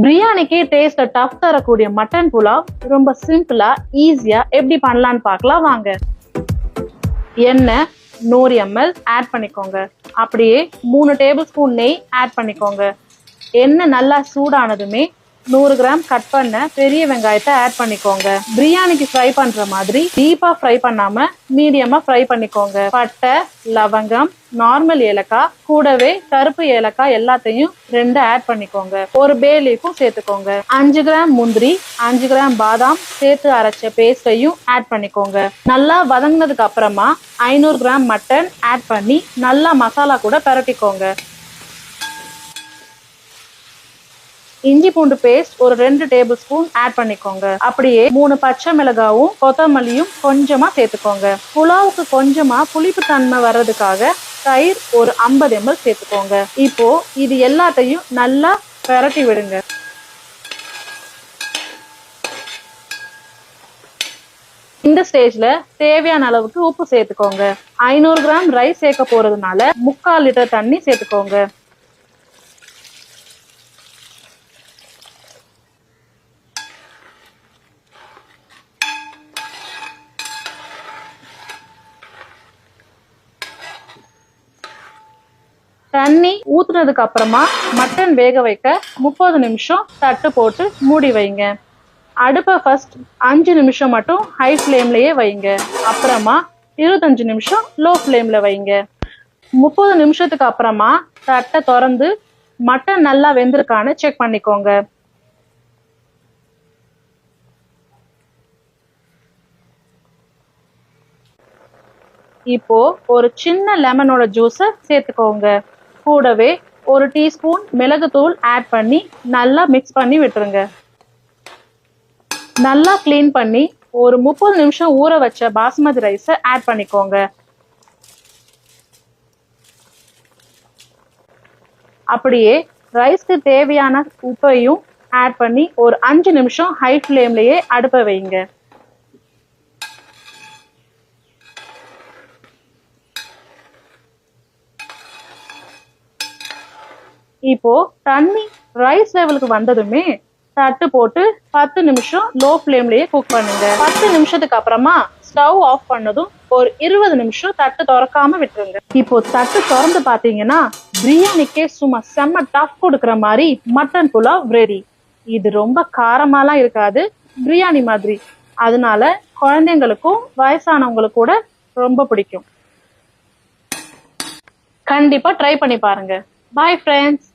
பிரியாணிக்கு taste tough தரக்கூடிய mutton pulao ரொம்ப சிம்பிளா ஈஸியா எப்படி பண்ணலாம்னு பார்க்கலாம் வாங்க. எண்ணெய் நூறு எம்எல் ஆட் பண்ணிக்கோங்க. அப்படியே மூணு டேபிள் ஸ்பூன் நெய் ஆட் பண்ணிக்கோங்க. எண்ணெய் நல்லா சூடானதுமே நூறு கிராம் கட் பண்ண பெரிய வெங்காயத்தை ஆட் பண்ணிக்கோங்க. பிரியாணிக்கு ஃப்ரை பண்ற மாதிரி டீப்பா ஃப்ரை பண்ணாம மீடியமா ஃப்ரை பண்ணிக்கோங்க. பட்டை லவங்கம் நார்மல் ஏலக்காய் கூடவே கருப்பு ஏலக்காய் எல்லாத்தையும் ரெண்டு ஆட் பண்ணிக்கோங்க. ஒரு பே லீஃபும் சேர்த்துக்கோங்க. அஞ்சு கிராம் முந்திரி அஞ்சு கிராம் பாதாம் சேர்த்து அரைச்ச பேஸ்டையும் ஆட் பண்ணிக்கோங்க. நல்லா வதங்கினதுக்கு அப்புறமா ஐநூறு கிராம் மட்டன் ஆட் பண்ணி நல்லா மசாலா கூட பரட்டிக்கோங்க. இஞ்சி பூண்டு பேஸ்ட் ஒரு ரெண்டு டேபிள் ஸ்பூன் ஆட் பண்ணிக்கோங்க. அப்படியே மூணு பச்சை மிளகாவும் கொத்தமல்லியும் கொஞ்சமா சேர்த்துக்கோங்க. புலாவுக்கு கொஞ்சமா புளிப்பு தன்மை வர்றதுக்காக தயிர் ஒரு ஐம்பது எம்எல் சேர்த்துக்கோங்க. இப்போ இது எல்லாத்தையும் நல்லா பரட்டி விடுங்க. இந்த ஸ்டேஜ்ல தேவையான அளவுக்கு உப்பு சேர்த்துக்கோங்க. ஐநூறு கிராம் ரைஸ் சேர்க்க போறதுனால முக்கால் லிட்டர் தண்ணி சேர்த்துக்கோங்க. தண்ணி ஊத்துனதுக்கு அப்புறமா மட்டன் வேக வைக்க முப்பது நிமிஷம் தட்டு போட்டு மூடி வைங்க. அடுப்பை ஃபர்ஸ்ட் அஞ்சு நிமிஷம் மட்டும் ஹை ஃப்ளேம்லயே வைங்க. அப்புறமா இருபத்தஞ்சு நிமிஷம் லோ ஃப்ளேம்ல வைங்க. முப்பது நிமிஷத்துக்கு அப்புறமா தட்டை திறந்து மட்டன் நல்லா வெந்திருக்கான்னு செக் பண்ணிக்கோங்க. இப்போ ஒரு சின்ன லெமனோட ஜூஸை சேர்த்துக்கோங்க. கூடவே ஒரு டீஸ்பூன் மிளகுத்தூள் ஆட் பண்ணி நல்லா மிக்ஸ் பண்ணி விட்டுருங்க. நல்லா க்ளீன் பண்ணி ஒரு முப்பது நிமிஷம் ஊற வச்ச பாஸ்மதி ரைஸை ஆட் பண்ணிக்கோங்க. அப்படியே ரைஸ்க்கு தேவையான உப்பையும் ஆட் பண்ணி ஒரு அஞ்சு நிமிஷம் ஹை ஃப்ளேம்லேயே அடுப்பை வைங்க. இப்போ தண்ணி ரைஸ் லெவலுக்கு வந்ததுமே தட்டு போட்டு பத்து நிமிஷம் லோ ஃப்ளேம்லயே குக் பண்ணுங்க. பத்து நிமிஷத்துக்கு அப்புறமா ஸ்டவ் ஆஃப் பண்ணதும் ஒரு இருபது நிமிஷம் தட்டு திறக்காம விட்டுருங்க. இப்போ தட்டு திறந்து பாத்தீங்கன்னா பிரியாணிக்கே சும்மா செம்ம டஃப் கொடுக்குற மாதிரி மட்டன் புலாவ் ரெடி இது ரொம்ப காரமாலாம் இருக்காது பிரியாணி மாதிரி. அதனால குழந்தைங்களுக்கும் வயசானவங்களுக்கு கூட ரொம்ப பிடிக்கும். கண்டிப்பா ட்ரை பண்ணி பாருங்க. Bye friends